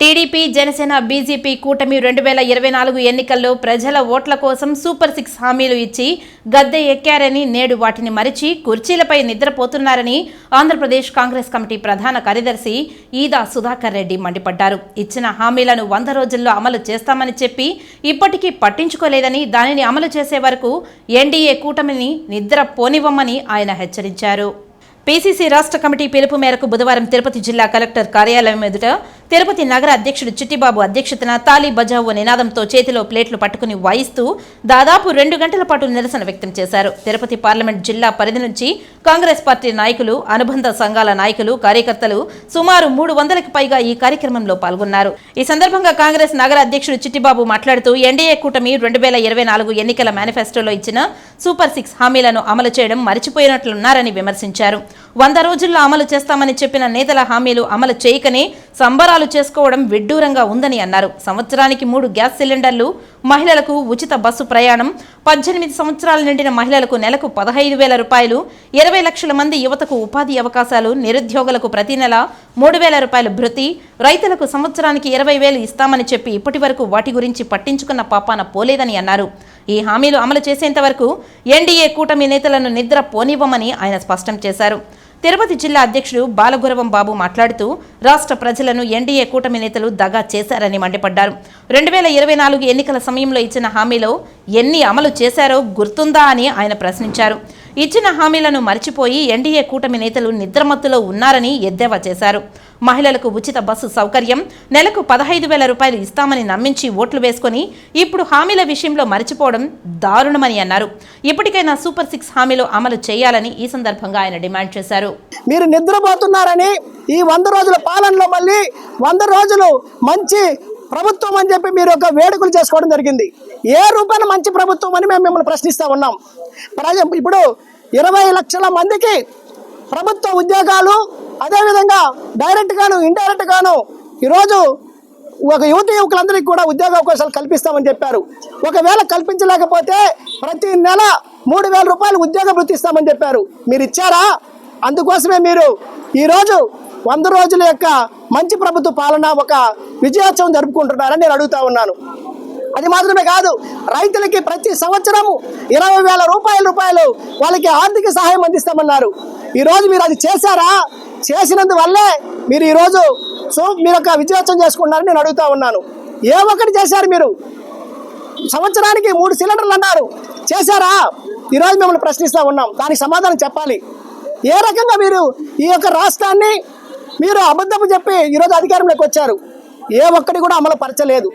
TDP Janasena BJP కూటమి రెండు వేల ఇరవై నాలుగు ఎన్నికల్లో ప్రజల ఓట్ల కోసం సూపర్ సిక్స్ హామీలు ఇచ్చి గద్దె ఎక్కారని నేడు వాటిని మరిచి కుర్చీలపై నిద్రపోతున్నారని ఆంధ్రప్రదేశ్ కాంగ్రెస్ కమిటీ ప్రధాన కార్యదర్శి ఈదా సుధాకర్ రెడ్డి మండిపడ్డారు. ఇచ్చిన హామీలను వంద రోజుల్లో అమలు చేస్తామని చెప్పి ఇప్పటికీ పట్టించుకోలేదని దానిని అమలు చేసే వరకు ఎన్డీఏ కూటమిని నిద్ర పోనివ్వమని ఆయన హెచ్చరించారు. పీసీసీ రాష్ట్ర కమిటీ పిలుపు మేరకు బుధవారం తిరుపతి జిల్లా కలెక్టర్ కార్యాలయం ఎదుట తిరుపతి నగర అధ్యక్షుడు చిట్టిబాబు అధ్యక్షతన తాలీ బజావు నినాదంతో చేతిలో ప్లేట్లు పట్టుకుని వాయిస్తూ దాదాపు రెండు గంటల పాటు నిరసన వ్యక్తం చేశారు. తిరుపతి పార్లమెంట్ జిల్లా పరిధి నుంచి కాంగ్రెస్ పార్టీ నాయకులు అనుబంధ సంఘాల నాయకులు కార్యకర్తలు సుమారు మూడు వందలకు పైగా ఈ కార్యక్రమంలో పాల్గొన్నారు. ఈ సందర్భంగా కాంగ్రెస్ నగర అధ్యక్షుడు చిట్టిబాబు మాట్లాడుతూ ఎన్డీఏ కూటమి రెండు వేల ఇరవై నాలుగు ఎన్నికల మేనిఫెస్టోలో ఇచ్చిన సూపర్ సిక్స్ హామీలను అమలు చేయడం మరిచిపోయినట్లున్నారని విమర్శించారు. వంద రోజుల్లో అమలు చేస్తామని చెప్పిన నేతల హామీలు అమలు చేయకనే సంబరాలు చేసుకోవడం విడ్డూరంగా ఉందని అన్నారు. సంవత్సరానికి మూడు గ్యాస్ సిలిండర్లు మహిళలకు ఉచిత బస్సు ప్రయాణం పద్దెనిమిది సంవత్సరాలు నిండిన మహిళలకు నెలకు పదహైదు వేల రూపాయలు ఇరవై లక్షల మంది యువతకు ఉపాధి అవకాశాలు నిరుద్యోగులకు ప్రతి నెల మూడు వేల రూపాయలు భృతి రైతులకు సంవత్సరానికి ఇరవై వేలు ఇస్తామని చెప్పి ఇప్పటి వరకు వాటి గురించి పట్టించుకున్న పాపాన పోలేదని అన్నారు. ఈ హామీలు అమలు చేసేంత వరకు ఎన్డీఏ కూటమి నేతలను నిద్ర పోనివ్వమని ఆయన స్పష్టం చేశారు. తిరుపతి జిల్లా అధ్యక్షుడు బాలగురవం బాబు మాట్లాడుతూ రాష్ట్ర ప్రజలను ఎన్డీఏ కూటమి నేతలు దగా చేశారని మండిపడ్డారు. రెండు వేల ఇరవై నాలుగు ఎన్నికల సమయంలో ఇచ్చిన హామీలో ఎన్ని అమలు చేశారో గుర్తుందా అని ఆయన ప్రశ్నించారు. ఇచ్చిన హామీలను మర్చిపోయి ఎన్డీఏ కూటమి నేతలు నిద్రమత్తులో ఉన్నారని ఎద్దేవా చేశారు. మహిళలకు ఉచిత బస్సు సౌకర్యం నెలకు పదహైదు వేల రూపాయలు ఇస్తామని నమ్మించి ఓట్లు వేసుకొని ఇప్పుడు హామీల విషయంలో మర్చిపోవడం దారుణమని అన్నారు. ఇప్పటికైనా సూపర్ సిక్స్ హామీలు అమలు చేయాలని ఈ సందర్భంగా ఆయన డిమాండ్ చేశారు. మీరు నిద్రపోతున్నారని ఈ వంద రోజుల పాలనలో మళ్ళీ వంద రోజులు మంచి ప్రభుత్వం అని చెప్పి మీరు ఒక వేడుకలు చేసుకోవడం జరిగింది. ఏ రూపాయల మంచి ప్రభుత్వం అని మేము మిమ్మల్ని ప్రశ్నిస్తూ ఉన్నాం. ప్రజ ఇప్పుడు ఇరవై లక్షల మందికి ప్రభుత్వ ఉద్యోగాలు అదేవిధంగా డైరెక్ట్గాను ఇండైరెక్ట్గాను ఈరోజు ఒక యువతి యువకులందరికీ కూడా ఉద్యోగ అవకాశాలు కల్పిస్తామని చెప్పారు. ఒకవేళ కల్పించలేకపోతే ప్రతి నెల మూడు వేల రూపాయలు ఉద్యోగ వృత్తి ఇస్తామని చెప్పారు. మీరు ఇచ్చారా? అందుకోసమే మీరు ఈరోజు వంద రోజుల యొక్క మంచి ప్రభుత్వ పాలన ఒక విజయోత్సవం జరుపుకుంటున్నారని నేను అడుగుతా ఉన్నాను. అది మాత్రమే కాదు రైతులకి ప్రతి సంవత్సరము ఇరవై వేల రూపాయల రూపాయలు వాళ్ళకి ఆర్థిక సహాయం అందిస్తామన్నారు. ఈరోజు మీరు అది చేశారా? చేసినందువల్లే మీరు ఈరోజు సో మీరు ఒక విజయోత్సవం చేసుకున్నారని నేను అడుగుతా ఉన్నాను. ఏ ఒక్కటి చేశారు మీరు? సంవత్సరానికి మూడు సిలిండర్లు అన్నారు. చేశారా? ఈరోజు మిమ్మల్ని ప్రశ్నిస్తూ ఉన్నాం. దానికి సమాధానం చెప్పాలి. ఏ రకంగా మీరు ఈ యొక్క రాష్ట్రాన్ని మీరు అబద్ధపు చెప్పి ఈరోజు అధికారంలోకి వచ్చారు? ఏ ఒక్కటి కూడా అమలు పరచలేదు.